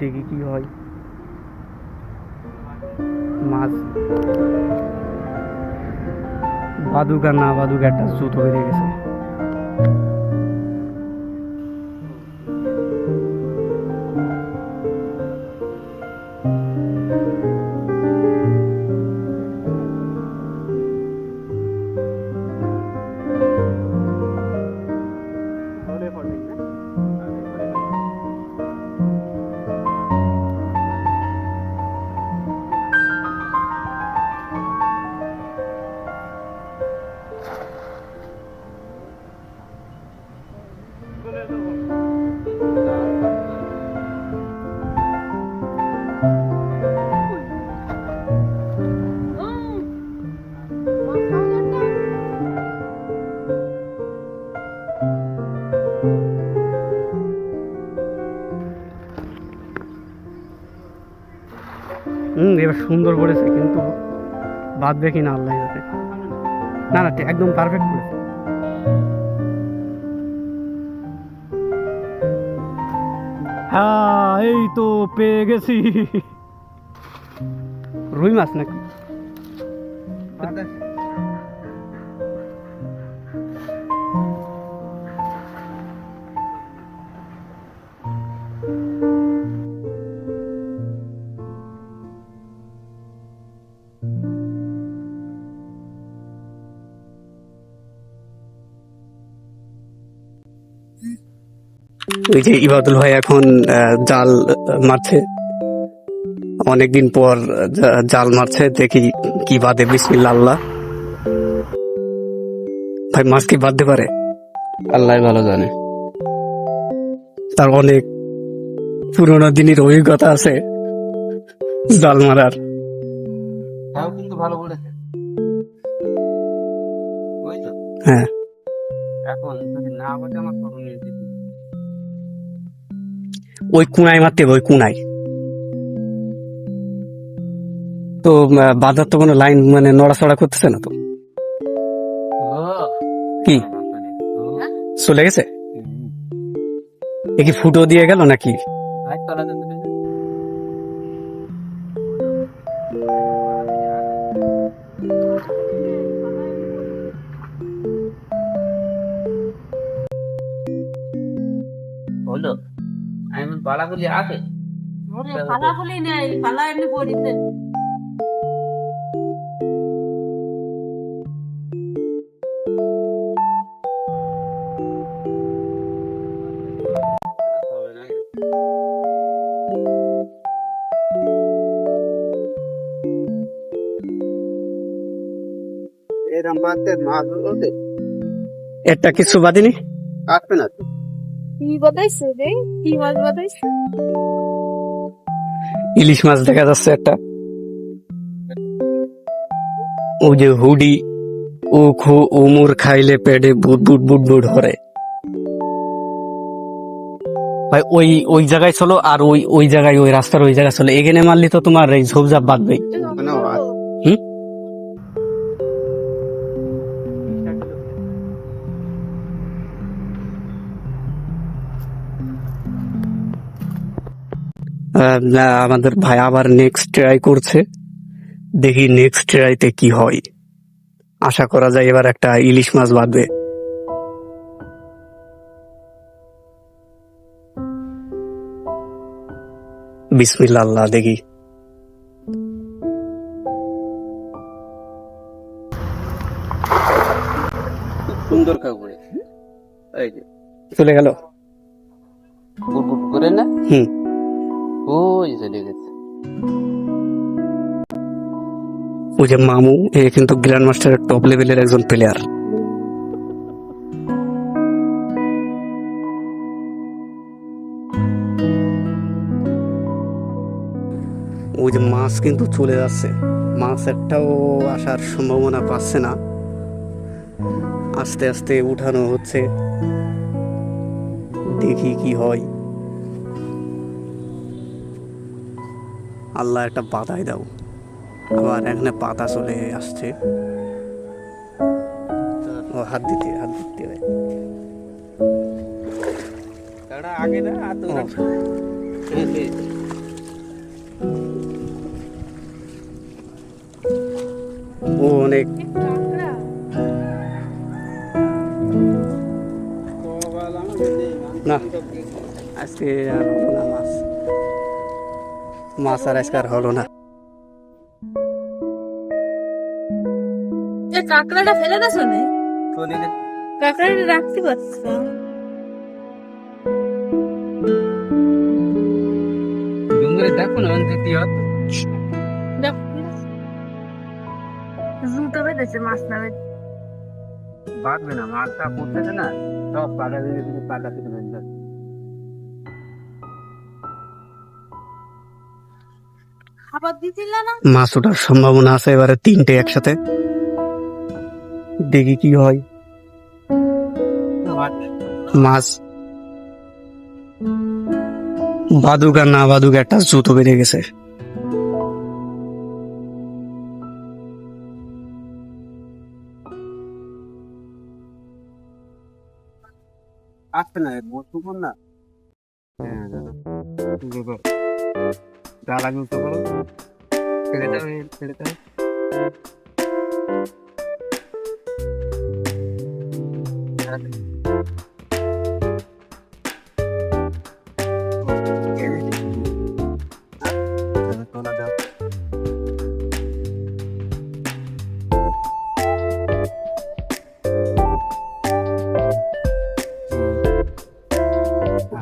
দেখি কি হয়। মাছ। বাদুকা না বাদুকা একটা জুতো বেরিয়ে গেছে। সুন্দর করেছে, কিন্তু বাঁধবে কি না আল্লাহ যাতে না না, একদম পারফেক্ট করেছে। হ্যাঁ এই তো পেয়ে গেছি। রুই মাছ নাকি? ওই যে ইবাদুল ভাই এখন জাল মারছে। অনেকদিন পর জাল মারছে দেখি কি বাদে বিসমিল্লা আল্লাহ। ভাই মাছ কি বাঁধতে পারে? আল্লাহ ভালো জানে। তার অনেক পুরোনো দিনের অভিজ্ঞতা আছে জাল মারার। কিন্তু ভালো বলেছে। হ্যাঁ। এখন যদি না বলে আমার তরুণ নিয়ে যেতে ওই কুনায় মারতে হবে, ওই কুনায়। তো বাজার বাঁধার তো কোনো লাইন মানে নড়াচড়া করতেছে না তো? কি? চলে গেছে? এ কি ফুটো দিয়ে গেল নাকি? বালাগুলি আছে? ওরে ফালা ফুলি নেই ফালা এমনি পড়িতে একটা কিছু বাদিনি আসবে না তো। কি বাতাইছো রে? কি মাছ বাতাইছো ইলিশ মাছ দেখা যাচ্ছে একটা। ও যে হুডি ও খো উমুর খাইলে পেটে বুট বুট বুট বুট হরে ভাই ওই ওই জায়গায় চলো আর ওই ওই জায়গায় ওই রাস্তার ওই জায়গায় চলো। এখানে মারলি তো তোমার এই ঝোপঝাপ বাঁধবেই। আমাদের ভাই আবার নেক্সট ট্রাই করছে। দেখি নেক্সট ট্রাইতে কি হয়। আশা করা যায় এবার একটা ইলিশ মাছ বাঁধবে। বিসমিল্লা আল্লাহ দেখি। সুন্দর কাপড়ে এই যে। চলে গেল? বুট করে না। হুম। ওই চলে গেছে। ওই যে মামু, এ কিন্তু গ্র্যান্ড মাস্টারের টপ লেভেলের একজন প্লেয়ার ওই যে মাছ কিন্তু চলে যাচ্ছে। মাছ একটাও আসার সম্ভাবনা পাচ্ছে না। আস্তে আস্তে উঠানো হচ্ছে। দেখি কি হয়। আল্লাহ একটা পাতায় দাও। আবার এখানে পাতা চলে আসছে। ও হাত দিতে হাত দিতে হবে। আগে না ও। অনেক না আজকে আর মাছ। মাছ আর আজকে হলো না। কাঁকড়াটা ফেলে না? শোনে কাঁকড়াটা রাখতে পারছি? না। ডুঙ্গরে দেখো না অনেক কি হতো দেখ, জুতো বেঁধেছে মাছ না বাঁধবে না মাছটা পড়তেছে না সব পাটা দিয়ে দিয়ে পাটা থেকে মাছ ওঠার সম্ভাবনা আছে এবারে তিনটে একসাথে। দেখি কি হয়। মাছ। বাদুক না বাদুক একটা জুতো বেড়ে গেছে। আসছে না কোন না হ্যাঁ দাদা উঁচু করো। ছেড়ে দাও ছেড়ে দাও।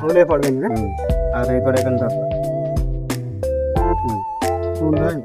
হলে পড়বেন না? আর এই করে এখন দাও কোন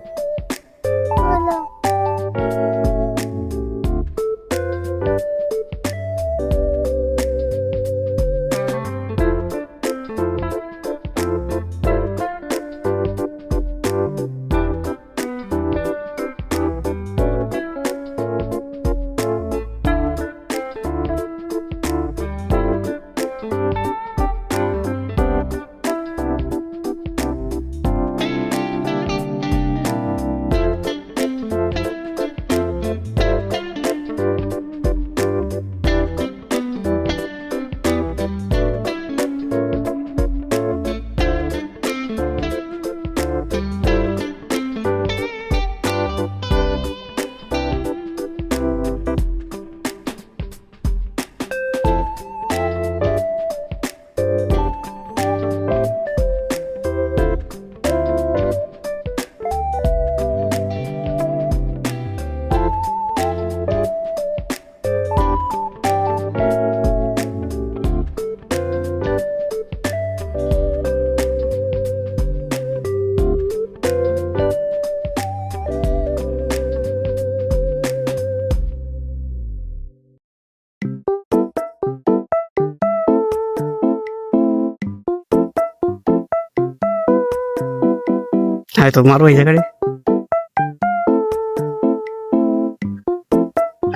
ভাই হ্যাঁ তো মারো এই জায়গায়।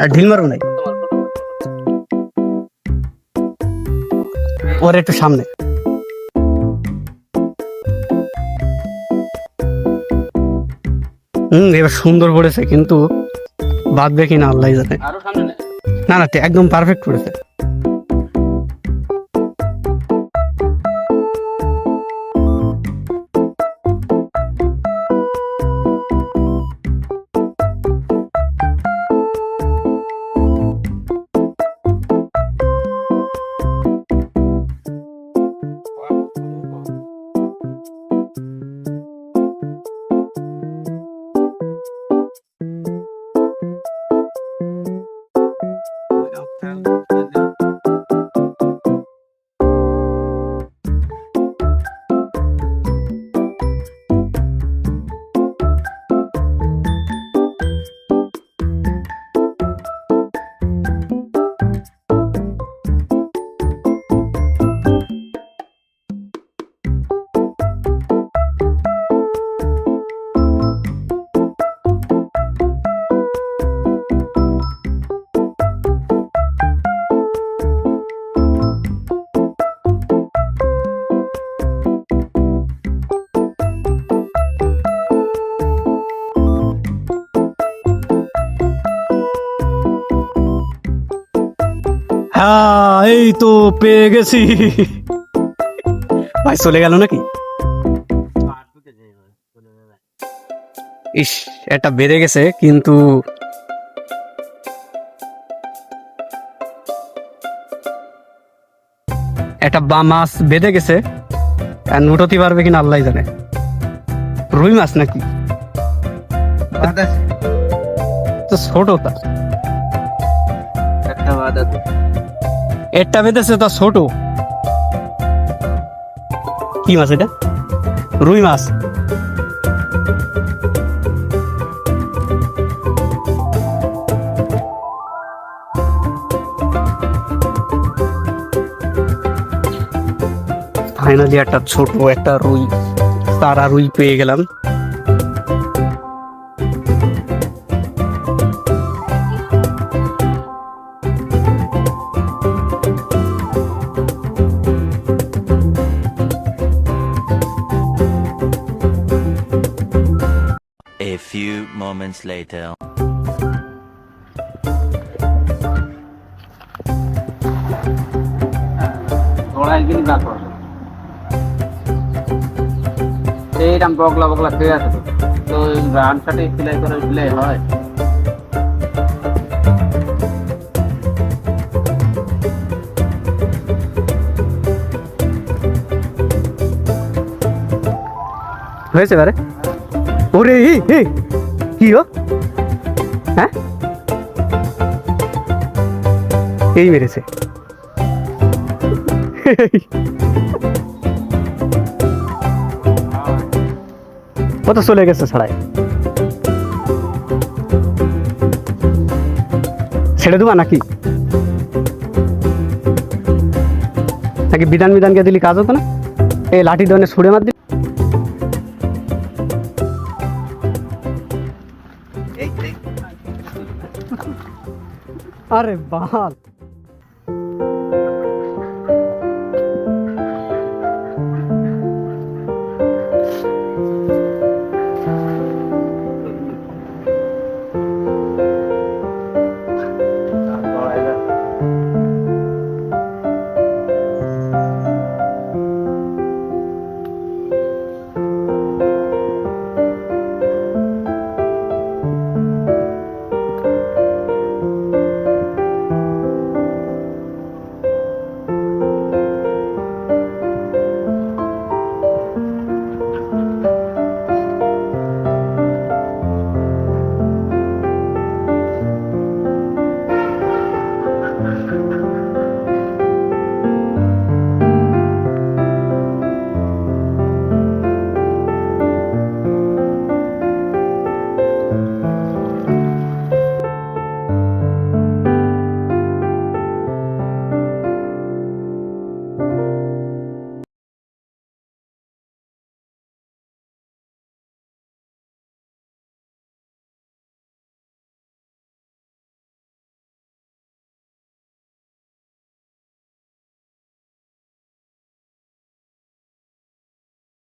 আর ঢিল মারো নাই ওর একটু সামনে। হুম এবার সুন্দর পড়েছে কিন্তু বাঁধবে কিনা আল্লাহ জানে। না না না একদম পারফেক্ট করেছে পেয়ে গেছি। ভাই চলে গেল নাকি? ইস এটা বেড়ে গেছে কিন্তু একটা বা মাছ বেঁধে গেছে আর উঠোতে পারবে কিনা আল্লাহ জানে। রুই মাছ নাকি? তো ছোটটা একটা বাদ আছে। এটা বেঁধেছে তো ছোট। কি মাছ এটা? রুই মাছ। ফাইনালি একটা ছোট, একটা রুই, তারা রুই পেয়ে গেলাম। Moments later. ধরাই গেলি বাদ এইরকম বগলা বগলা খেয়ে আছে তো। তো রান শার্টে সেলাই করে দিলে হয় হয়েছে বারে ওরে এই, এই, কি হ্যাঁ? এই মেরেছে। ও তো চলে গেছে ছাড়াই। ছেড়ে দেবা নাকি? নাকি বিধান বিধানকে দিলি কাজ হতো না? এই লাঠি দোনে ছুড়ে মার দিলি আরে বাল